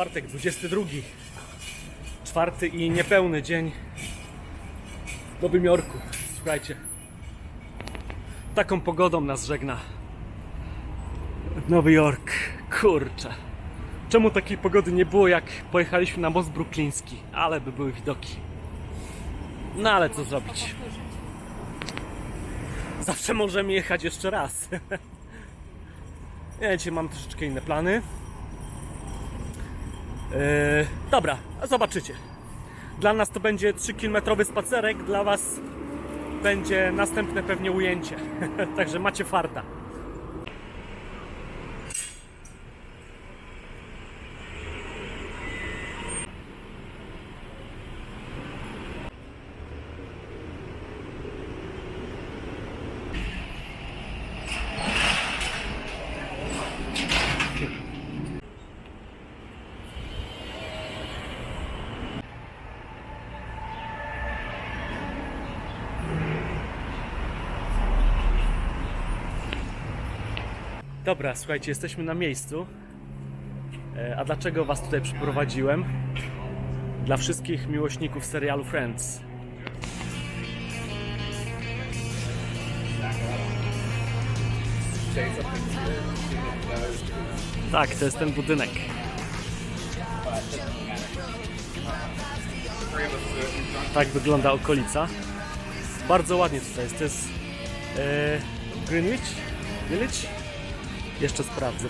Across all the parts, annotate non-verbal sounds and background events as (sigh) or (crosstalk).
czwartek, 22. Czwarty i niepełny dzień w Nowym Jorku. Słuchajcie, taką pogodą nas żegna Nowy Jork. Kurczę. Czemu takiej pogody nie było, jak pojechaliśmy na most brukliński? Ale by były widoki. No ale co zrobić? Zawsze możemy jechać jeszcze raz. (laughs) Ja dzisiaj mam troszeczkę inne plany. Yy, dobra, zobaczycie. Dla nas to będzie 3-kilometrowy spacerek, dla Was będzie następne pewnie ujęcie. (laughs) Także macie farta. Dobra, słuchajcie, jesteśmy na miejscu. E, A dlaczego Was tutaj przyprowadziłem? Dla wszystkich miłośników serialu Friends. Tak, to jest ten budynek. Tak wygląda okolica. Bardzo ładnie tutaj jest. To jest e, Greenwich Village. Jeszcze sprawdzę.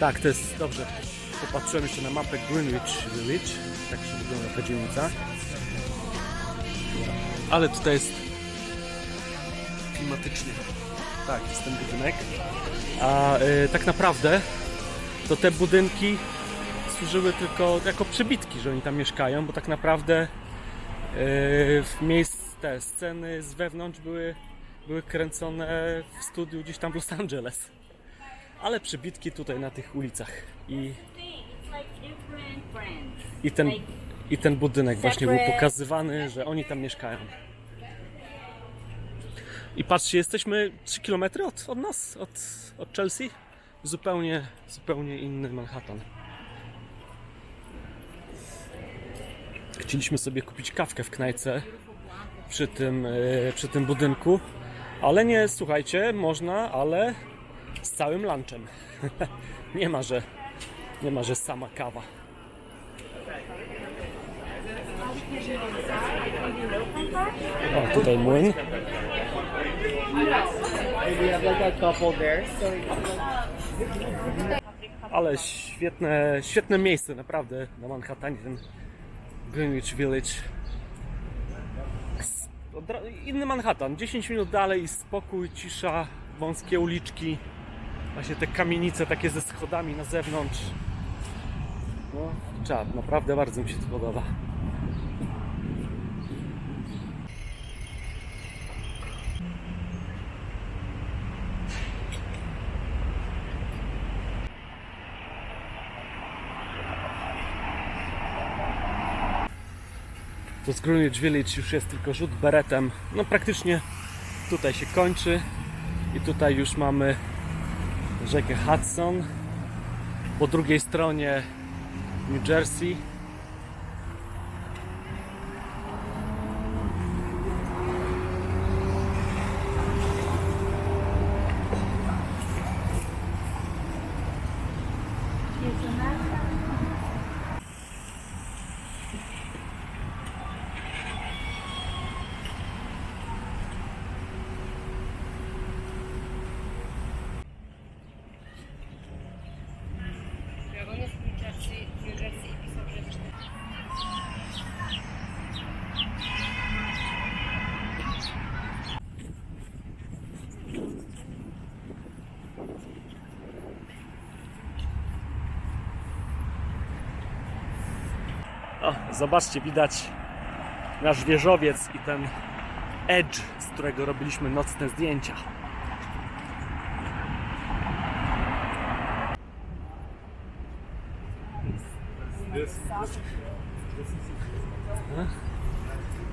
Tak, to jest dobrze. Popatrzyłem jeszcze na mapę Greenwich Village. Tak się wygląda ta dzielnica. Ale tutaj jest klimatycznie. Tak, jest ten budynek. A y, tak naprawdę to te budynki służyły tylko jako przybitki, że oni tam mieszkają, bo tak naprawdę y, w miejsc te sceny z wewnątrz były, były kręcone w studiu gdzieś tam w Los Angeles. Ale przybitki tutaj na tych ulicach i, i, ten, i ten budynek właśnie był pokazywany, że oni tam mieszkają. I patrzcie, jesteśmy 3 km od, od nas, od, od Chelsea. Zupełnie, zupełnie inny Manhattan. Chcieliśmy sobie kupić kawkę w knajce przy tym, e, przy tym budynku, ale nie, słuchajcie, można, ale z całym lunchem. (laughs) nie ma, że nie ma, że sama kawa. O, tutaj młyn. Ale świetne, świetne miejsce, naprawdę, na Manhattanie, ten Greenwich Village. Inny Manhattan, 10 minut dalej, spokój, cisza, wąskie uliczki, właśnie te kamienice takie ze schodami na zewnątrz. No, czad, naprawdę bardzo mi się to podoba. To z Greenwich Village już jest tylko rzut beretem. No praktycznie tutaj się kończy i tutaj już mamy rzekę Hudson. Po drugiej stronie New Jersey. O, zobaczcie, widać nasz wieżowiec i ten edge, z którego robiliśmy nocne zdjęcia.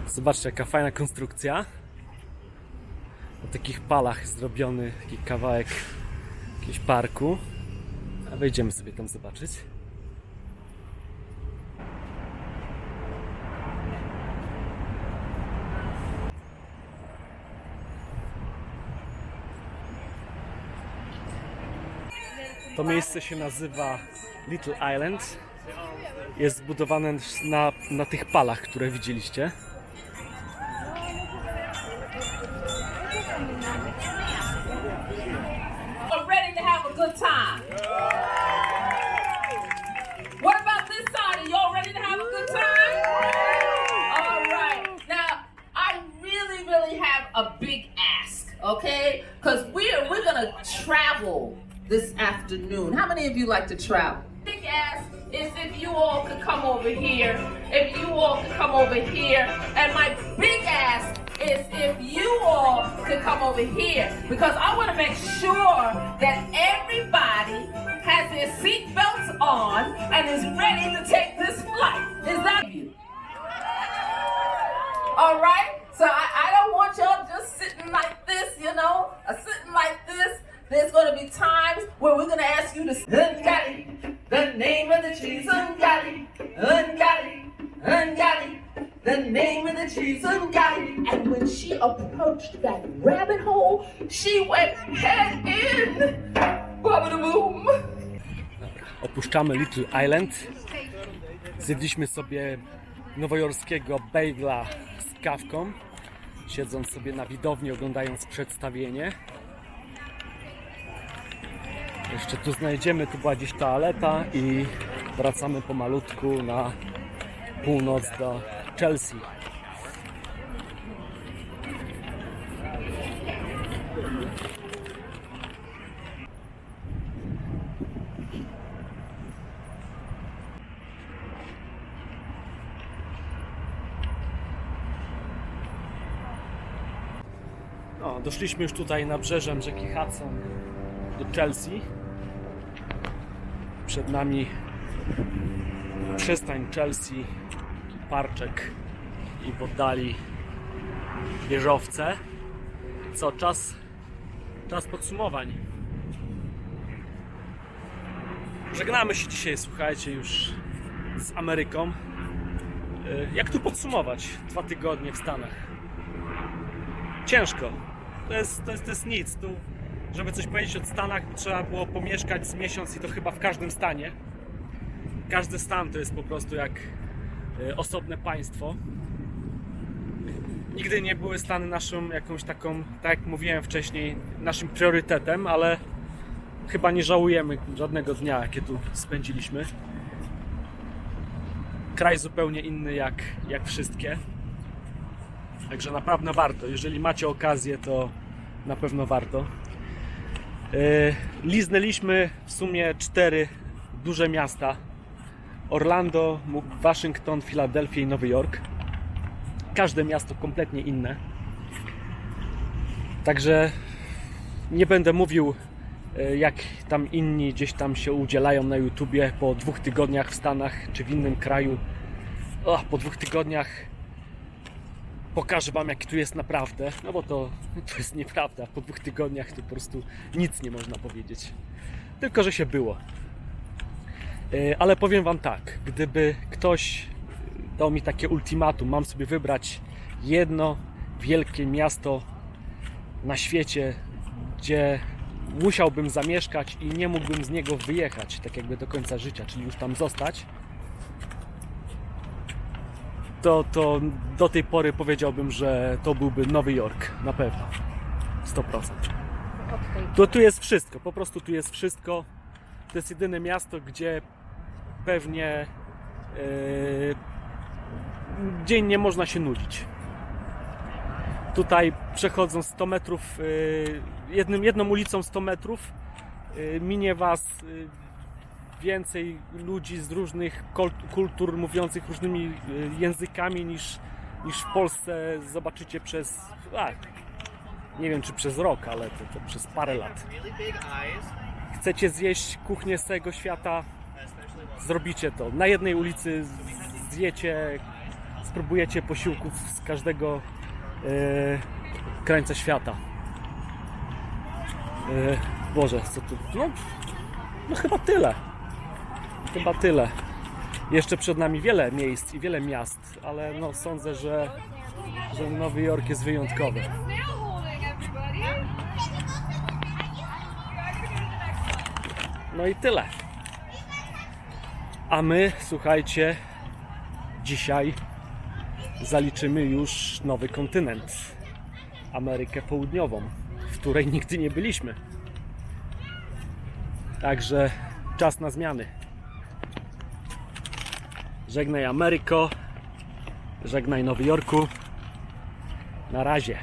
Zobaczcie, jaka fajna konstrukcja. Na takich palach zrobiony taki kawałek jakiegoś parku. A wejdziemy sobie tam zobaczyć. To miejsce się nazywa Little Island. Jest zbudowane na, na tych palach, które widzieliście. a big ask, okay? Because we're we're gonna travel this afternoon. How many of you like to travel? Big ask is if you all could come over here. If you all could come over here. And my big ask is if you all could come over here because I want to make sure that everybody has their seatbelts on and is ready to take this flight. Is that you? All right. So I, I don't want y'all just sitting like this, you know, There's going to be times where we're going to ask you to Ungali, the name of the trees, Ungali, Ungali, Ungali, the name of the trees, Ungali. And when she approached that rabbit hole, she went head in. Bubba boom. Opuszczamy Little Island. Zjedliśmy sobie nowojorskiego bagla z kawką, siedząc sobie na widowni, oglądając przedstawienie. Jeszcze tu znajdziemy, tu była gdzieś toaleta i wracamy pomalutku na północ do Chelsea. O, doszliśmy już tutaj nabrzeżem rzeki Hudson do Chelsea. Przed nami przystań Chelsea, parczek i w oddali wieżowce. Co, czas, czas podsumowań. Żegnamy się dzisiaj, słuchajcie, już z Ameryką. Y, Jak tu podsumować dwa tygodnie w Stanach? ciężko. To jest, to jest, to jest nic. Tu, żeby coś powiedzieć o Stanach, trzeba było pomieszkać z miesiąc i to chyba w każdym stanie. Każdy stan to jest po prostu jak e, osobne państwo. Nigdy nie były Stany naszą jakąś taką, tak jak mówiłem wcześniej, naszym priorytetem, ale chyba nie żałujemy żadnego dnia, jakie tu spędziliśmy. Kraj zupełnie inny jak, jak wszystkie. Także na pewno warto. Jeżeli macie okazję, to na pewno warto. Yy, Liznęliśmy w sumie cztery duże miasta: Orlando, Waszyngton, Filadelfia i Nowy Jork. Każde miasto kompletnie inne. Także nie będę mówił, yy, jak tam inni gdzieś tam się udzielają na YouTubie po dwóch tygodniach w Stanach czy w innym kraju. O, po dwóch tygodniach pokażę wam jaki tu jest naprawdę, no bo to, to jest nieprawda. Po dwóch tygodniach to po prostu nic nie można powiedzieć. Tylko, że się było. Yy, Ale powiem wam tak, gdyby ktoś dał mi takie ultimatum, mam sobie wybrać jedno wielkie miasto na świecie, gdzie musiałbym zamieszkać i nie mógłbym z niego wyjechać, tak jakby do końca życia, czyli już tam zostać, to, to do tej pory powiedziałbym, że to byłby Nowy Jork, na pewno. 100%. To tu jest wszystko, po prostu tu jest wszystko. To jest jedyne miasto, gdzie pewnie yy, dzień nie można się nudzić. Tutaj przechodząc 100 metrów, yy, jednym, jedną ulicą 100 metrów, yy, minie Was yy, więcej ludzi z różnych kultur, mówiących różnymi y, językami niż, niż w Polsce zobaczycie przez, a, nie wiem czy przez rok, ale to, to przez parę lat. Chcecie zjeść kuchnię z całego świata, zrobicie to. Na jednej ulicy zjecie, spróbujecie posiłków z każdego y, krańca świata. Y, Boże, co tu? No, no chyba tyle. Chyba tyle. Jeszcze przed nami wiele miejsc i wiele miast, ale no sądzę, że, że Nowy Jork jest wyjątkowy. No i tyle. A my, słuchajcie, dzisiaj zaliczymy już nowy kontynent Amerykę Południową, w której nigdy nie byliśmy. Także czas na zmiany. Żegnaj Ameryko, żegnaj Nowy Jorku. Na razie.